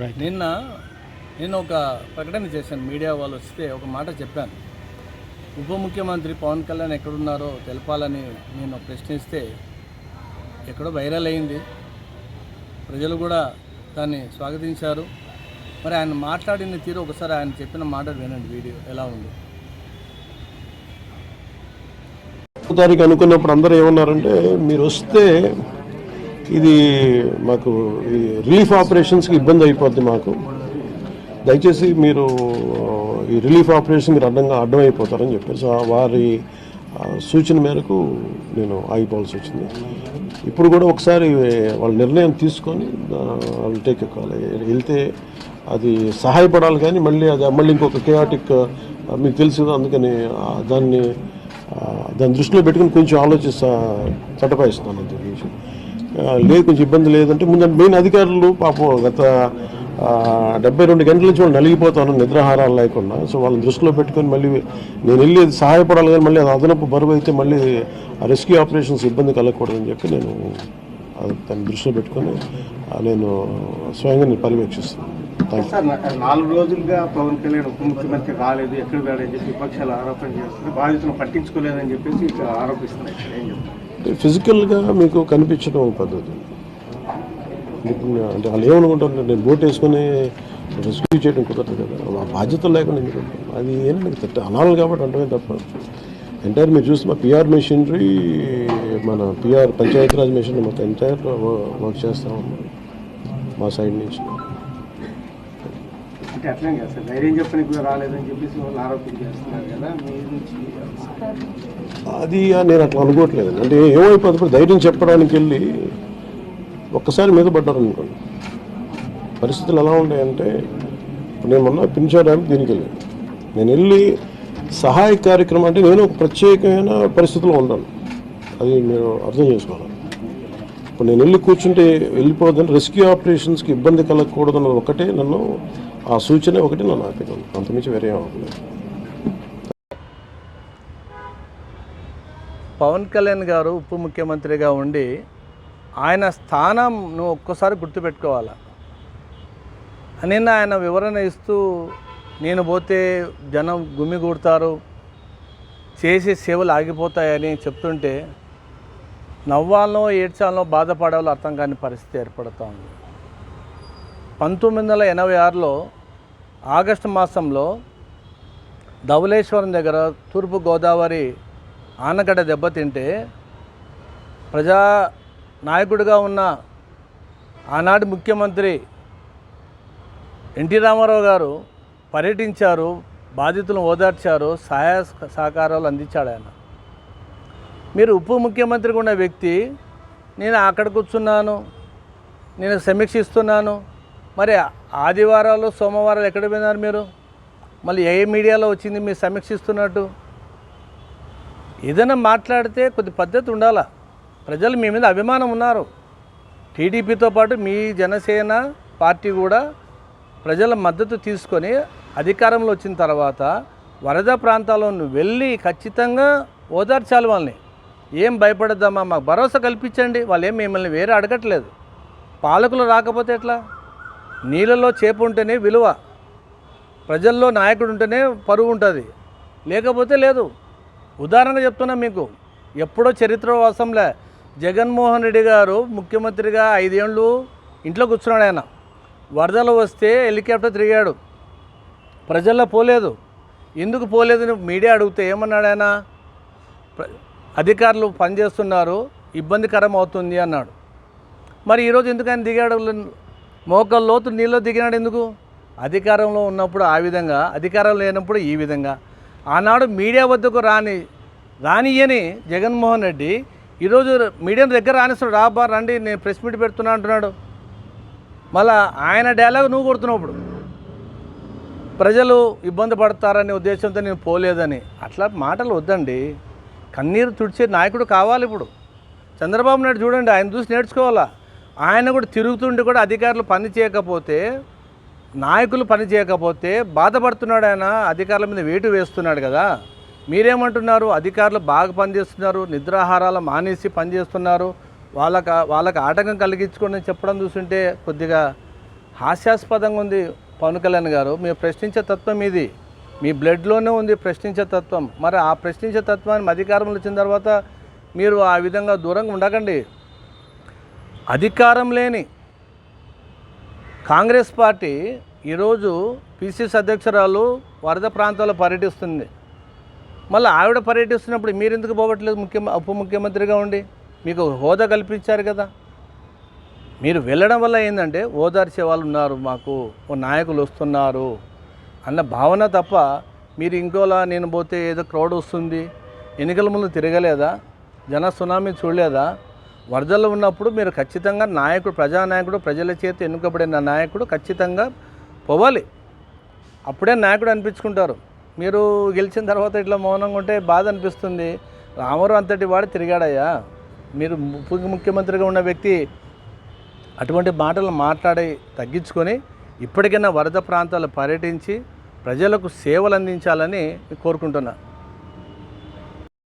Right నిన్న నేను ఒక ప్రకటన చేశాను మీడియా వాళ్ళు వస్తే ఒక మాట చెప్పాను. ఉప ముఖ్యమంత్రి పవన్ కళ్యాణ్ ఎక్కడున్నారో తెలపాలని నేను ప్రశ్నిస్తే ఎక్కడో వైరల్ అయింది. ప్రజలు కూడా దాన్ని స్వాగతించారు. మరి ఆయన మాట్లాడిన తీరు ఒకసారి ఆయన చెప్పిన మాట వినండి వీడియో ఎలా ఉంది. తారీఖు అనుకున్నప్పుడు అందరూ ఏమన్నారంటే మీరు వస్తే ఇది మాకు ఈ రిలీఫ్ ఆపరేషన్స్కి ఇబ్బంది అయిపోద్ది మాకు. దయచేసి మీరు ఈ రిలీఫ్ ఆపరేషన్ మీరు అడ్డంగా అడ్డం అయిపోతారని చెప్పారు. సో వారి సూచన మేరకు నేను ఆగిపోవాల్సి వచ్చింది. ఇప్పుడు కూడా ఒకసారి వాళ్ళ నిర్ణయం తీసుకొని వాళ్ళు టేక్ కాల్ వెళ్తే అది సహాయపడాలి కానీ మళ్ళీ అది మళ్ళీ ఇంకొక కేయాటిక్ మీకు తెలుసు అందుకని దాన్ని దాని దాన్ని దృష్టిలో పెట్టుకుని కొంచెం ఆలోచిస్తా చట్టపాయిస్తున్నాను అంతే. ఈ విషయం లేదు కొంచెం ఇబ్బంది లేదంటే ముందు మెయిన్ అధికారులు పాపం గత డెబ్బై రెండు గంటల నుంచి వాళ్ళు నలిగిపోతాను నిద్రాహారాలు లేకుండా. సో వాళ్ళని దృష్టిలో పెట్టుకొని మళ్ళీ నేను వెళ్ళి సహాయపడాలి కానీ మళ్ళీ అది అదనపు బరువు అయితే మళ్ళీ రెస్క్యూ ఆపరేషన్స్ ఇబ్బంది కలగకూడదని చెప్పి నేను దాన్ని దృష్టిలో పెట్టుకొని నేను స్వయంగా నేను పర్యవేక్షిస్తున్నాను నాలుగు రోజులుగా పవన్ కళ్యాణ్ ఉప ముఖ్యమంత్రి రాలేదు ఎక్కడ వెళ్ళాడని చెప్పి విపక్షాలు ఆరోపణ చేస్తుంది బాధితులు పట్టించుకోలేదని చెప్పేసి ఇక్కడ ఆరోపిస్తున్నాయి ఏం చెప్తారు? ఫిజికల్గా మీకు కనిపించడం ఒక పద్ధతి. అంటే వాళ్ళు ఏమనుకుంటారు నేను బోట్ వేసుకుని రెస్క్యూ చేయడం కుదరదు కదా. ఆ బాధ్యత లేకుండా ఎందుకు ఉంటాం? అది ఏంటంటే తిట్ట అనాలి కాబట్టి అంటమే తప్ప. ఎంటైర్ మీరు చూస్తే మా పిఆర్ మెషినరీ మన పిఆర్ పంచాయతీరాజ్ మెషినరీ మొత్తం ఎంటైర్ వర్క్ చేస్తాం మా సైడ్ నుంచి. అంటే అట్లనే కదా. సార్ ధైర్యం చెప్పడానికి కూడా రాలేదని చెప్పేసి వాళ్ళు ఆరోపణ చేస్తున్నారు కదా. మీ నుంచి అది నేను అట్లా అనుకోవట్లేదు. అంటే ఏమైపోతుంది ధైర్యం చెప్పడానికి వెళ్ళి ఒక్కసారి మీద పడ్డారనుకోండి. పరిస్థితులు ఎలా ఉన్నాయంటే ఇప్పుడు నేను మొన్న పింఛా దీనికి వెళ్ళాను. నేను వెళ్ళి సహాయ కార్యక్రమం అంటే నేను ఒక ప్రత్యేకమైన పరిస్థితిలో ఉన్నాను. అది మీరు అర్థం చేసుకోవాలి. ఇప్పుడు నేను వెళ్ళి కూర్చుంటే వెళ్ళిపోదని రెస్క్యూ ఆపరేషన్స్కి ఇబ్బంది కలగకూడదన్నది ఒకటే నన్ను ఆ సూచన ఒకటి నన్ను ఆపేదాను అంతమించి వేరే అవ్వలేదు పవన్ కళ్యాణ్ గారు ఉప ముఖ్యమంత్రిగా ఉండి ఆయన స్థానం నువ్వు ఒక్కసారి గుర్తుపెట్టుకోవాలా? నిన్న ఆయన వివరణ ఇస్తూ నేను పోతే జనం గుమిగూడతారు చేసే సేవలు ఆగిపోతాయని చెప్తుంటే నవ్వాలో ఏడ్చాలో బాధపడాలో అర్థం కాని పరిస్థితి ఏర్పడుతూ ఉంది పంతొమ్మిది వందల ఎనభై ఆరులో ఆగస్టు మాసంలో ధవళేశ్వరం దగ్గర తూర్పు గోదావరి ఆనగడ్డ దెబ్బతింటే ప్రజా నాయకుడిగా ఉన్న ఆనాటి ముఖ్యమంత్రి ఎన్టీ రామారావు గారు పర్యటించారు బాధితులను ఓదార్చారు సహాయ సహకారాలు అందించాడు ఆయన. మీరు ఉప ముఖ్యమంత్రిగా ఉన్న వ్యక్తి నేను అక్కడ కూర్చున్నాను నేను సమీక్షిస్తున్నాను మరి ఆదివారాలు సోమవారాలు ఎక్కడ పోయినారు మీరు? మళ్ళీ ఏ మీడియాలో వచ్చింది మీరు సమీక్షిస్తున్నట్టు? ఏదైనా మాట్లాడితే కొద్ది పద్ధతి ఉండాలా? ప్రజలు మీ మీద అభిమానం ఉన్నారు. టీడీపీతో పాటు మీ జనసేన పార్టీ కూడా ప్రజల మద్దతు తీసుకొని అధికారంలో వచ్చిన తర్వాత వరద ప్రాంతాల్లో నువ్వు వెళ్ళి ఖచ్చితంగా ఓదార్చాలి వాళ్ళని ఏం భయపడద్దామా? మాకు భరోసా కల్పించండి. వాళ్ళు ఏం మిమ్మల్ని వేరే అడగట్లేదు. పాలకులు రాకపోతే ఎట్లా? నీళ్ళలో చేప ఉంటేనే విలువ. ప్రజల్లో నాయకుడు ఉంటేనే పరువు ఉంటుంది. లేకపోతే లేదు. ఉదాహరణ చెప్తున్నా మీకు ఎప్పుడో చరిత్ర వాసంలే జగన్మోహన్ రెడ్డి గారు ముఖ్యమంత్రిగా ఐదేళ్ళు ఇంట్లో కూర్చున్నాడు ఆయన. వరదలు వస్తే హెలికాప్టర్ తిరిగాడు. ప్రజల్లో పోలేదు. ఎందుకు పోలేదని మీడియా అడిగితే ఏమన్నాడు ఆయన? అధికారులు పనిచేస్తున్నారు ఇబ్బందికరం అవుతుంది అన్నాడు. మరి ఈరోజు ఎందుకు ఆయన దిగాడు? మోకల్లోతు లోతు నీళ్ళు దిగినాడు ఎందుకు? అధికారంలో ఉన్నప్పుడు ఆ విధంగా అధికారం లేనప్పుడు ఈ విధంగా. ఆనాడు మీడియా వద్దకు రాని రానియని జగన్మోహన్ రెడ్డి ఈరోజు మీడియా దగ్గర రానిస్తాడు. రాబా రండి నేను ప్రెస్ మీట్ పెడుతున్నా అంటున్నాడు. మళ్ళా ఆయన డైలాగ్ నువ్వు కొడుతున్నావు ఇప్పుడు. ప్రజలు ఇబ్బంది పడతారనే ఉద్దేశంతో నేను పోలేదని. అట్లా మాటలు వద్దండి. కన్నీరు తుడిచే నాయకుడు కావాలి ఇప్పుడు. చంద్రబాబు నాయుడు చూడండి ఆయన చూసి నేర్చుకోవాలా? ఆయన కూడా తిరుగుతుండి కూడా అధికారులు పని చేయకపోతే నాయకులు పని చేయకపోతే బాధపడుతున్నాడు ఆయన అధికారుల మీద వేటు వేస్తున్నాడు కదా. మీరేమంటున్నారు? అధికారులు బాగా పనిచేస్తున్నారు నిద్రాహారాలు మానేసి పనిచేస్తున్నారు. వాళ్ళకి వాళ్ళకి ఆటంకం కలిగించుకోండి చెప్పడం చూస్తుంటే కొద్దిగా హాస్యాస్పదంగా ఉంది పవన్ కళ్యాణ్ గారు. మీరు ప్రశ్నించే తత్వం ఇది మీ బ్లడ్లోనే ఉంది ప్రశ్నించే తత్వం. మరి ఆ ప్రశ్నించే తత్వాన్ని అధికారంలో వచ్చిన తర్వాత మీరు ఆ విధంగా దూరంగా ఉండకండి. అధికారం లేని కాంగ్రెస్ పార్టీ ఈరోజు పిసిసి అధ్యక్షురాలు వరద ప్రాంతాల్లో పర్యటిస్తుంది. మళ్ళీ ఆవిడ పర్యటిస్తున్నప్పుడు మీరు ఎందుకు పోవట్లేదు ముఖ్య ఉప ముఖ్యమంత్రిగా ఉండి? మీకు హోదా కల్పించారు కదా. మీరు వెళ్ళడం వల్ల ఏంటంటే ఓదార్చే వాళ్ళు ఉన్నారు మాకు ఓ నాయకులు వస్తున్నారు అన్న భావన తప్ప మీరు ఇంకోలా నేను పోతే ఏదో క్రౌడ్ వస్తుంది ఎన్నికల ముందు తిరగలేదా జన సునామీ చూడలేదా వరదలు ఉన్నప్పుడు మీరు ఖచ్చితంగా నాయకుడు ప్రజానాయకుడు ప్రజల చేత ఎన్నుకబడిన నాయకుడు ఖచ్చితంగా పోవాలి. అప్పుడే నాయకుడు అనిపించుకుంటారు. మీరు గెలిచిన తర్వాత ఇట్లా మౌనంగా ఉంటే బాధ అనిపిస్తుంది. రామారావు అంతటి వాడు తిరిగాడయ్యా. మీరు ముఖ్యమంత్రిగా ఉన్న వ్యక్తి అటువంటి మాటలు మాట్లాడి తగ్గించుకొని ఇప్పటికైనా వరద ప్రాంతాలు పర్యటించి ప్రజలకు సేవలు అందించాలని కోరుకుంటున్నాను